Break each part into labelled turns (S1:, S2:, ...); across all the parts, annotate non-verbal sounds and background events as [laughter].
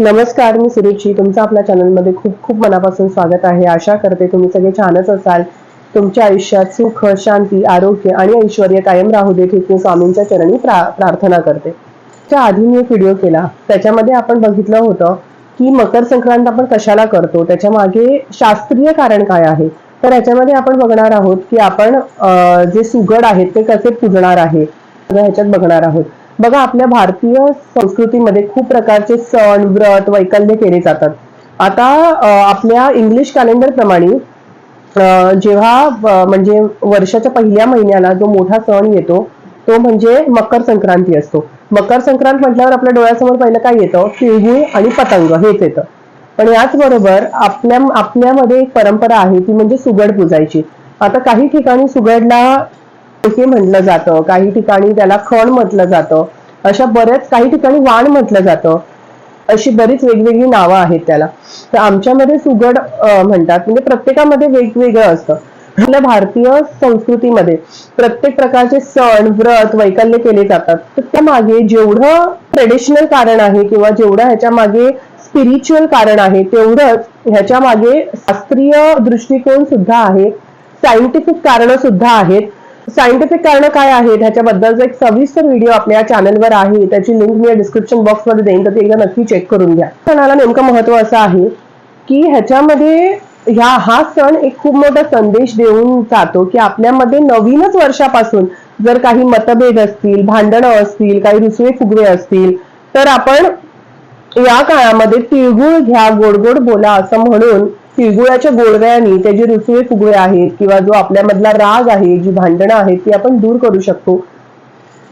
S1: नमस्कार मी सुरुची तुमचं आपल्या चॅनलमध्ये खूप खूप मनापासून स्वागत आहे. आशा करते तुम्ही सगळे छानच असाल. तुमच्या आयुष्यात सुख शांती आरोग्य आणि ऐश्वर कायम राहू देत हे मी स्वामींच्या चरणी प्रा प्रार्थना करते. त्या आधी मी एक व्हिडिओ केला. त्याच्यामध्ये आपण बघितलं होतं की मकर संक्रांत आपण कशाला करतो? त्याच्यामागे शास्त्रीय कारण काय आहे? तर याच्यामध्ये आपण बघणार आहोत की आपण जे सुगड आहेत ते कसे पूजणार आहे? ह्याच्यात बघणार आहोत. बघा आपल्या भारतीय संस्कृतीमध्ये खूप प्रकारचे सण व्रत वैकल्य केले जातात. आता आपल्या इंग्लिश कॅलेंडर प्रमाणे जेव्हा म्हणजे वर्षाच्या पहिल्या महिन्याला जो मोठा सण येतो तो म्हणजे मकर संक्रांती असतो. मकर संक्रांत म्हटल्यावर आपल्या डोळ्यासमोर पहिलं काय येतं? तिळगुळ आणि पतंग हेच येतं. पण याचबरोबर आपल्या आपल्यामध्ये एक परंपरा आहे ती म्हणजे सुगड पूजायची. आता काही ठिकाणी सुगडला म्हटलं जातं काही ठिकाणी त्याला खण म्हटलं जातं. अशा बऱ्याच काही ठिकाणी वाण म्हटलं जातं. अशी बरीच वेगवेगळी नावं आहेत त्याला. तर आमच्यामध्ये सुगड म्हणतात म्हणजे प्रत्येकामध्ये वेगवेगळं असतं. आपल्या भारतीय संस्कृतीमध्ये प्रत्येक प्रकारचे सण व्रत वैकल्य केले जातात. तर त्या मागे जेवढं ट्रेडिशनल कारण आहे किंवा जेवढं ह्याच्या मागे स्पिरिच्युअल कारण आहे तेवढंच ह्याच्या मागे शास्त्रीय दृष्टिकोन सुद्धा आहे. सायंटिफिक कारण सुद्धा आहेत. सायंटिफिक कारण काय आहेत? ह्याच्याबद्दलचा एक सविस्तर व्हिडिओ आपल्या चॅनलवर आहे. त्याची लिंक मी डिस्क्रिप्शन बॉक्समध्ये देईन. तर ते एकदा नक्की चेक करून घ्या. सणाला नेमकं महत्त्व असं आहे की ह्याच्यामध्ये ह्या हा सण एक खूप मोठा संदेश देऊन जातो की आपल्यामध्ये नवीनच वर्षापासून जर काही मतभेद असतील भांडणं असतील काही रुसवे फुगवे असतील तर आपण या काळामध्ये तिळगुळ घ्या गोड गोड बोला असं म्हणून तिळगुळाच्या गोडव्यानी ते जे रुसवे फुगवे आहेत किंवा जो आपल्यामधला राग आहे जी भांडणं आहेत ती आपण दूर करू शकतो.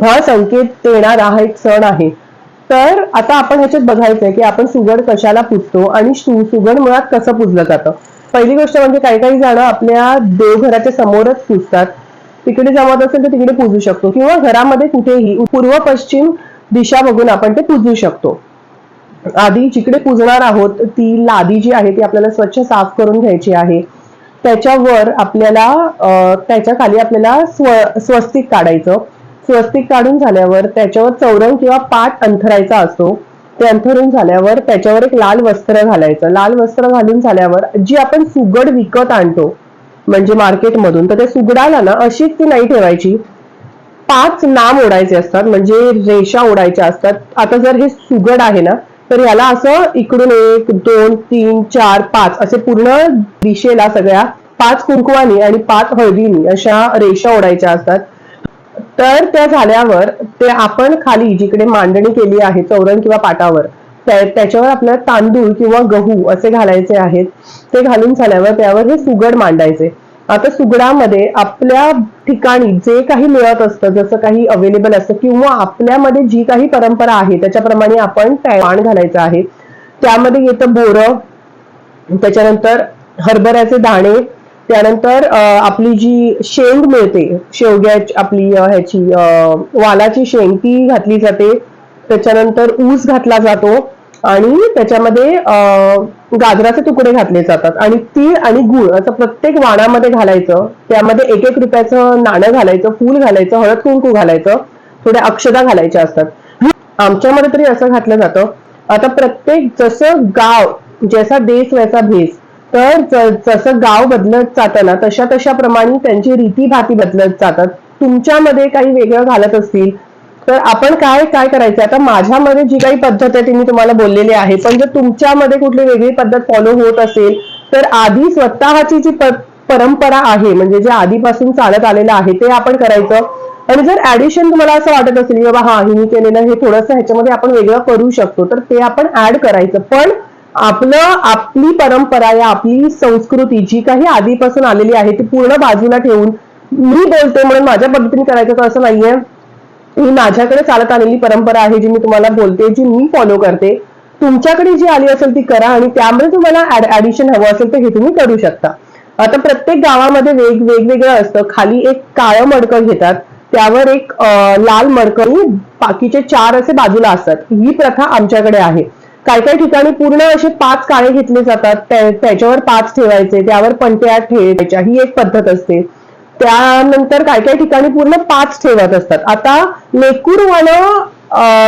S1: हा संकेत देणारा हा एक सण आहे. तर आता आपण ह्याच्यात बघायचंय की आपण सुगड कशाला पुजतो आणि सुगड मुळात कसं पुजलं जातं? पहिली गोष्ट म्हणजे काही काही जण आपल्या देवघराच्या समोरच पुजतात. तिकडे जमत असेल तर तिकडे पूजू शकतो. किंवा घरामध्ये कुठेही पूर्व पश्चिम दिशा बघून आपण ते पुजू शकतो. आधी जिकडे पुजणार आहोत ती लादी जी आहे ती आपल्याला स्वच्छ साफ करून घ्यायची आहे. त्याच्यावर आपल्याला त्याच्याखाली आपल्याला स्व स्वस्तिक काढायचं. स्वस्तिक काढून झाल्यावर त्याच्यावर चौरंग किंवा पाट अंथरायचा असतो. ते अंथरून झाल्यावर त्याच्यावर एक लाल वस्त्र घालायचं. लाल वस्त्र घालून झाल्यावर जी आपण सुगड विकत आणतो म्हणजे मार्केटमधून तर त्या सुगडाला ना अशीच ती नाही ठेवायची. पाच नाम ओढायचे असतात म्हणजे रेषा ओढायच्या असतात. आता जर हे सुगड आहे ना तर याला असं इकडून एक दोन तीन चार पाच असे पूर्ण दिशेला सगळ्या पाच कुंकवानी आणि पाच हळदीनी अशा रेषा ओढायच्या असतात. तर त्या झाल्यावर ते आपण खाली जिकडे मांडणी केली आहे चौरण किंवा पाटावर त्या- त्याच्यावर आपल्याला तांदूळ किंवा गहू असे घालायचे आहेत. ते घालून झाल्यावर त्यावर हे सुगड मांडायचे. आता सुगडामध्ये आपल्या ठिकाणी जे काही मिळत असतं जसं काही अवेलेबल असतं किंवा आपल्यामध्ये जी काही परंपरा आहे त्याच्याप्रमाणे आपण पाण घालायचं आहे. त्यामध्ये येतं बोरं त्याच्यानंतर हरभऱ्याचे दाणे त्यानंतर आपली जी शेंग मिळते शेवग्याची आपली ह्याची वालाची शेंग ती घातली जाते. त्याच्यानंतर ऊस घातला जातो. आणि त्याच्यामध्ये गाजराचे तुकडे घातले जातात. आणि तीळ आणि गुळ असं प्रत्येक वाणामध्ये घालायचं. त्यामध्ये एक एक रुपयाचं नाणं घालायचं फूल घालायचं हळद कुंकू घालायचं. थोड्या अक्षदा घालायच्या असतात. आमच्यामध्ये तरी असं घातलं जातं. आता प्रत्येक जसं गाव जैसा देश वैसा भेस तर जसं गाव बदलत जातं ना तशा तशा प्रमाणे त्यांची रीती भाती बदलत जातात. तुमच्यामध्ये काही वेगळं घालत असतील तर आपण काय काय करायचं आता माझ्यामध्ये जी काही पद्धत आहे ती मी तुम्हाला बोललेली आहे पण जर तुमच्यामध्ये कुठली वेगळी पद्धत फॉलो होत असेल तर आधी स्वतःची जी परंपरा आहे म्हणजे जे आधीपासून चालत आलेलं आहे ते आपण करायचं. आणि जर ऍडिशन तुम्हाला असं वाटत असेल की बाबा हा मी केलेलं हे थोडंसं ह्याच्यामध्ये आपण वेगळं करू शकतो तर ते आपण ऍड करायचं. पण आपलं आपली परंपरा या आपली संस्कृती जी काही आधीपासून आलेली आहे ती पूर्ण बाजूला ठेवून मी बोलते म्हणून माझ्या पद्धतीने करायचं तर असं नाहीये. ही माझ्याकडे चालत आलेली परंपरा आहे जी मी तुम्हाला बोलते जी मी फॉलो करते तुमच्याकडे जी आली असेल ती करा आणि त्यामुळे तुम्हाला ऍडिशन हवं असेल तर हे तुम्ही करू शकता. आता प्रत्येक गावामध्ये वेग वेगवेगळं असतं. खाली एक काळं मडकं घेतात त्यावर एक लाल मडकं बाकीचे चार असे बाजूला असतात. ही प्रथा आमच्याकडे आहे. काही काही ठिकाणी पूर्ण असे पाच काळे घेतले जातात. त्याच्यावर पाच ठेवायचे त्यावर पंट्या ठेवायच्या. ही एक पद्धत असते. त्यानंतर काही काही ठिकाणी पूर्ण पाच ठेवत असतात. आता लेकूर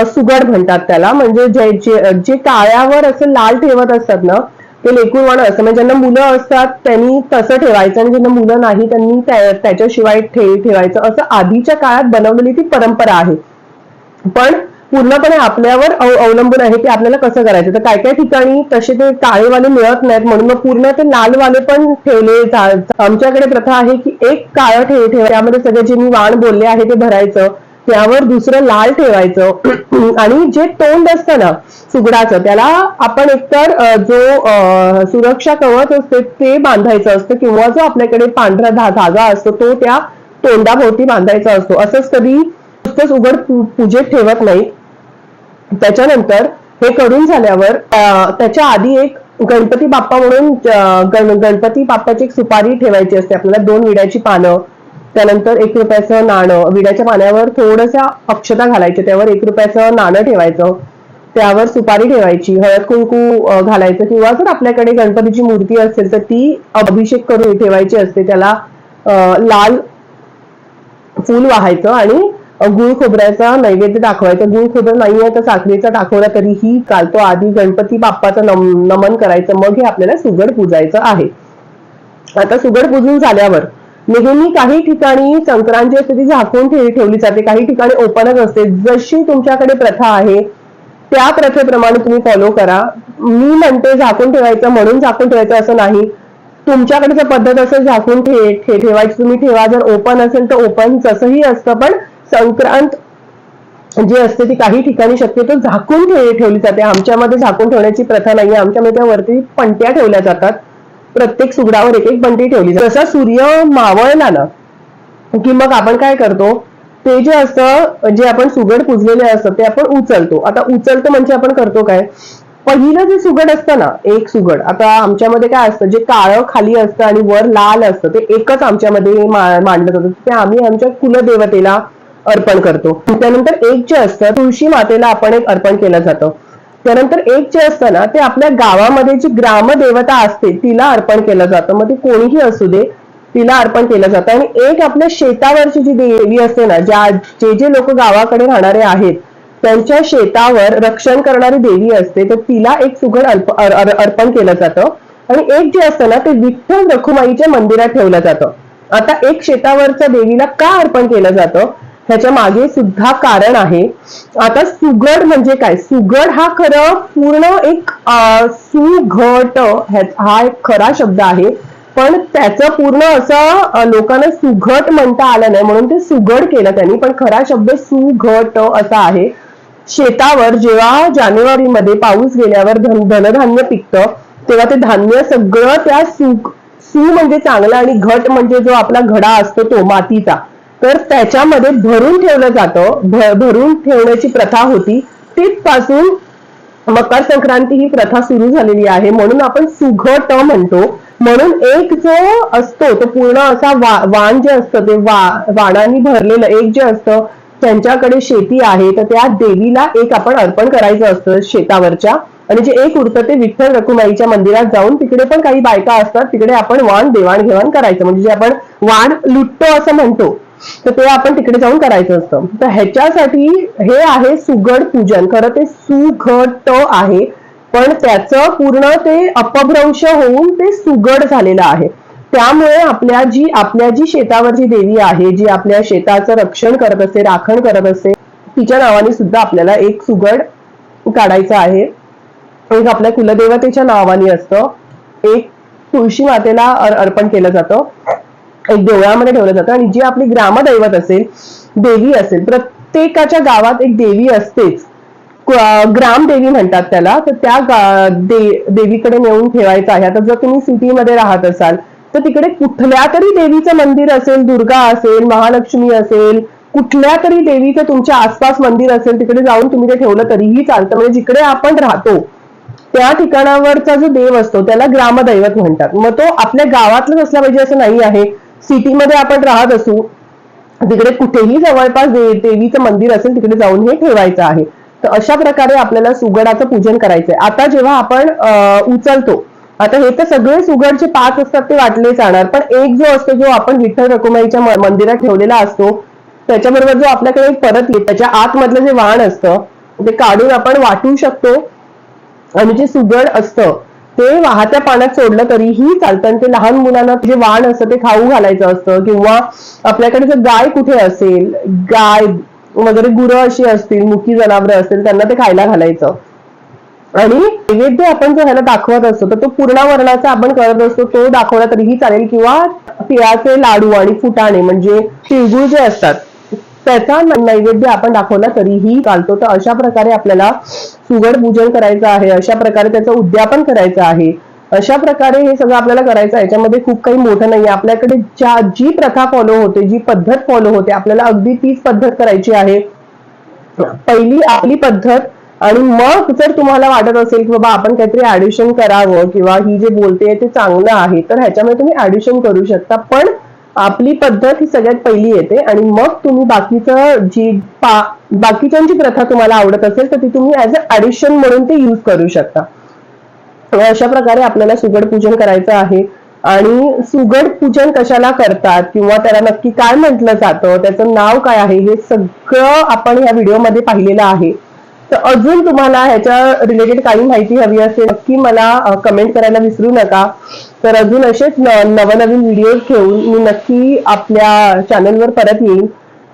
S1: सुगड म्हणतात त्याला. म्हणजे जे जे- जे काळ्यावर असं लाल ठेवत असतात ना ते लेकूरवाण असतं. म्हणजे ज्यांना मुलं असतात त्यांनी तसं ठेवायचं आणि ज्यांना मुलं नाही त्यांनी त्याच्याशिवाय ठे ठेवायचं. असं आधीच्या काळात बनवलेली ती परंपरा आहे. पण पूर्णपणे आपल्यावर अवलंबून आहे की आपल्याला कसं करायचं. तर काय काय ठिकाणी तसे ते काळेवाले मिळत नाहीत म्हणून मग पूर्ण ते लालवाले पण ठेवले आमच्याकडे प्रथा आहे की एक काळं ठेव ठेव. त्यामध्ये सगळे जे मी वाण बोलले आहे ते भरायचं. त्यावर दुसरं लाल ठेवायचं. [clears throat] आणि जे तोंड असतं ना सुगडाचं त्याला आपण एकतर जो सुरक्षा कवच असते ते बांधायचं असतं किंवा जो आपल्याकडे पांढरा धा धागा असतो तो त्या तोंडाभोवती बांधायचा असतो. असंच कधी नुसतंच उघड पूजेत ठेवत नाही त्याच्यानंतर हे करून झाल्यावर त्याच्या आधी एक गणपती बाप्पा म्हणून गणपती बाप्पाची एक सुपारी ठेवायची असते. आपल्याला दोन विड्याची पानं त्यानंतर एक रुपयाचं नाणं विड्याच्या पाण्यावर थोडंसं अक्षता घालायच्या त्यावर एक रुपयाचं नाणं ठेवायचं. त्यावर सुपारी ठेवायची हळद कुंकू घालायचं किंवा जर आपल्याकडे गणपतीची मूर्ती असेल तर ती अभिषेक करून ठेवायची असते. त्याला लाल फूल वाहायचं आणि गुळ खोबऱ्याचा नैवेद्य दाखवायचा. गुळ खोबरं नाहीये तर साखरेचा दाखवला तरीही चालतो आधी गणपती बाप्पाचं नम- नमन करायचं. मग हे आपल्याला सुगड पूजायचं आहे. आता सुगड पूजून झाल्यावर नेहमी काही ठिकाणी संक्रांती असते ती झाकून ठेवली जाते. काही ठिकाणी ओपनच असते. जशी तुमच्याकडे प्रथा आहे त्या प्रथेप्रमाणे तुम्ही फॉलो करा. मी म्हणते झाकून ठेवायचं म्हणून झाकून ठेवायचं असं नाही. तुमच्याकडे जर पद्धत असेल झाकून ठेवायची. तुम्ही ठेवा. जर ओपन असेल तर ओपन जसंही असतं पण संक्रांत जी असते ती काही ठिकाणी शक्यतो झाकून ठेवली जाते. आमच्यामध्ये झाकून ठेवण्याची प्रथा नाहीये. आमच्यामध्ये त्या वरती पणत्या ठेवल्या जातात. प्रत्येक सुगडावर एक एक पणती ठेवली जाते. जसा सूर्य मावळला ना की मग आपण काय करतो? ते जे असतं जे आपण सुगड पुजलेले असतं ते आपण उचलतो. आता उचलतो म्हणजे आपण करतो काय? पहिलं जे सुगड असतं ना एक सुगड. आता आमच्यामध्ये काय असतं? जे काळं खाली असतं आणि वर लाल असतं ते एकच आमच्यामध्ये मांडलं जातं. ते आम्ही आमच्या कुलदेवतेला अर्पण करतो. त्यानंतर एक जे असतं तुळशी मातेला आपण एक अर्पण केलं जातं. त्यानंतर एक जे असतं ना ते आपल्या गावामध्ये जी ग्रामदेवता असते तिला अर्पण केलं जातं. मग ते कोणीही असू दे तिला अर्पण केलं जातं. आणि एक आपल्या शेतावरची जी देवी असते ना ज्या जे जे लोक गावाकडे राहणारे आहेत त्यांच्या शेतावर रक्षण करणारी देवी असते तर तिला एक सुगड अर- अर- अर्पण केलं जातं. आणि एक जे असतं ना ते विठ्ठल रखुमाईच्या मंदिरात ठेवलं जातं. आता एक शेतावरच्या देवीला का अर्पण केलं जातं? ह्याच्या मागे सुद्धा कारण आहे. आता सुगड म्हणजे काय? सुगड हा खरं पूर्ण एक सुघट हा एक खरा शब्द आहे. पण त्याचं पूर्ण असं लोकांना सुघट म्हणता आलं नाही. म्हणून ते सुगड केलं त्यांनी. पण खरा शब्द सुघट असा आहे. शेतावर जेव्हा जानेवारीमध्ये पाऊस गेल्यावर धन धनधान्य पिकतं तेव्हा ते धान्य सगळं त्या सु सु म्हणजे चांगला आणि घट म्हणजे जो आपला घडा असतो तो मातीचा. तर त्याच्यामध्ये भरून ठेवलं जातं. भरून ठेवण्याची प्रथा होती. तिथपासून मकर संक्रांती ही प्रथा सुरू झालेली आहे. म्हणून आपण सुघट म्हणतो. म्हणून एक जो असतो तो पूर्ण असा वा वाण जे असतं ते वा वाणांनी भरलेलं एक जे असतं त्यांच्याकडे शेती आहे तर त्या देवीला एक आपण अर्पण करायचं असतं शेतावरच्या. आणि जे एक उरतं ते विठ्ठल रखुमाईच्या मंदिरात जाऊन तिकडे पण काही बायका असतात तिकडे आपण वाण देवाणघेवाण करायचं. म्हणजे जे आपण वाण लुटतो असं म्हणतो. तर ते आपण तिकडे जाऊन करायचं असतं. तर ह्याच्यासाठी हे आहे सुगड पूजन. खरं ते सुघट आहे पण त्याचं पूर्ण ते अपभ्रंश होऊन ते सुगड झालेलं आहे. त्यामुळे आपल्या जी आपल्या जी शेतावरची देवी आहे जी आपल्या शेताचं रक्षण करत असते राखण करत असते तिच्या नावाने सुद्धा आपल्याला एक सुगड काढायचं आहे. एक आपल्या कुलदेवतेच्या नावाने असतं. एक तुळशी मातेला अर्पण केलं जातं. एक देवळामध्ये ठेवलं जातं आणि जी आपली ग्रामदैवत असेल देवी असेल प्रत्येकाच्या गावात एक देवी असतेच. ग्रामदेवी म्हणतात त्याला. तर त्या दे- देवीकडे नेऊन ठेवायचं आहे. आता जर तुम्ही सिटीमध्ये राहत असाल तर तिकडे कुठल्या तरी देवीचं मंदिर असेल दुर्गा असेल महालक्ष्मी असेल कुठल्या तरी देवीचं तुमच्या आसपास मंदिर असेल तिकडे जाऊन तुम्ही ते ठेवलं तरीही चालतं. म्हणजे जिकडे आपण राहतो त्या ठिकाणावरचा जो देव असतो त्याला ग्रामदैवत म्हणतात. मग तो आपल्या गावातलाच असला पाहिजे असं नाही आहे. सिटीमध्ये आपण राहत असू तिकडे कुठेही जवळपास देवीचं मंदिर असेल तिकडे जाऊन हे ठेवायचं आहे. तर अशा प्रकारे आपल्याला सुगडाचं पूजन करायचंय. आता जेव्हा आपण उचलतो आता हे तर सगळे सुगडचे पाच असतात ते वाटले जाणार पण एक जो असतो जो आपण विठ्ठल रकुमाईच्या मंदिरात ठेवलेला असतो त्याच्याबरोबर जो आपल्याकडे परत येत त्याच्या आतमधलं जे वाण असतं ते काढून आपण वाटू शकतो. आणि जे सुगड असतं ते वाहत्या पाण्यात सोडलं तरीही चालतं. आणि ते लहान मुलांना जे वाण असतं ते खाऊ घालायचं असतं. किंवा आपल्याकडे जर गाय कुठे असेल गाय वगैरे गुरं अशी असतील मुकी जनावरं असतील त्यांना ते खायला घालायचं. आणि नैवेद्य आपण जो ह्याला दाखवत असतो तर तो पूर्णावरणाचा आपण करत असतो तो दाखवला तरीही चालेल. किंवा तिळाचे लाडू आणि फुटाणे म्हणजे तिळगुळ जे असतात त्याचा नैवेद्य आपण दाखवला तरीही चालतो. तर अशा प्रकारे आपल्याला सुगड पूजन करायचं आहे अशा प्रकारे त्याचं उद्यापन करायचं आहे अशा प्रकारे हे सगळं आपल्याला करायचं आहे. याच्यामध्ये खूप काही मोठं नाही आपल्याकडे ज्या जी प्रथा फॉलो होते जी पद्धत फॉलो होते आपल्याला अगदी तीच पद्धत करायची आहे. पहिली आपली पद्धत आणि मग जर तुम्हाला वाटत असेल की बाबा आपण काहीतरी ऍडिशन करावं किंवा ही जे बोलते ते चांगलं आहे तर ह्याच्यामध्ये तुम्ही ऍडिशन करू शकता. पण आपली पद्धत ही सगळ्यात पहिली येते आणि मग तुम्ही बाकीचं जी पा बाकीच्यांची प्रथा तुम्हाला आवडत असेल तर ती तुम्ही ऍज अ ऍडिशन म्हणून ते युज करू शकता. अशा प्रकारे आपल्याला सुगड पूजन करायचं आहे. आणि सुगड पूजन कशाला करतात किंवा त्याला नक्की काय म्हटलं जातं त्याचं नाव काय आहे हे सगळं आपण या व्हिडिओमध्ये पाहिलेलं आहे. तर अजून तुम्हाला ह्याच्या रिलेटेड काही माहिती हवी असेल नक्की मला कमेंट करायला विसरू नका. तर अजून असेच नवनवीन व्हिडिओ घेऊन मी नक्की आपल्या चॅनलवर परत येईन.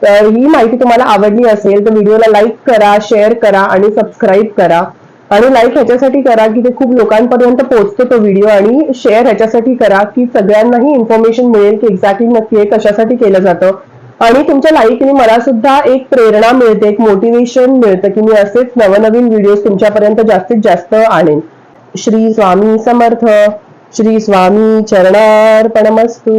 S1: तर ही माहिती तुम्हाला आवडली असेल तर व्हिडिओला लाईक करा शेअर करा आणि सबस्क्राईब करा. आणि लाईक ह्याच्यासाठी करा की ते खूप लोकांपर्यंत पोहोचतो तो व्हिडिओ आणि शेअर ह्याच्यासाठी करा की सगळ्यांनाही इन्फॉर्मेशन मिळेल की एक्झॅक्टली नक्की हे कशासाठी केलं जातं. आणि तुमच्या लाईकने मला सुद्धा एक प्रेरणा मिळते एक मोटिवेशन मिळतं की मी असेच नवनवीन व्हिडिओ तुमच्यापर्यंत जास्तीत जास्त आणेन. श्री स्वामी समर्थ श्री स्वामी चरणार्पणमस्तू.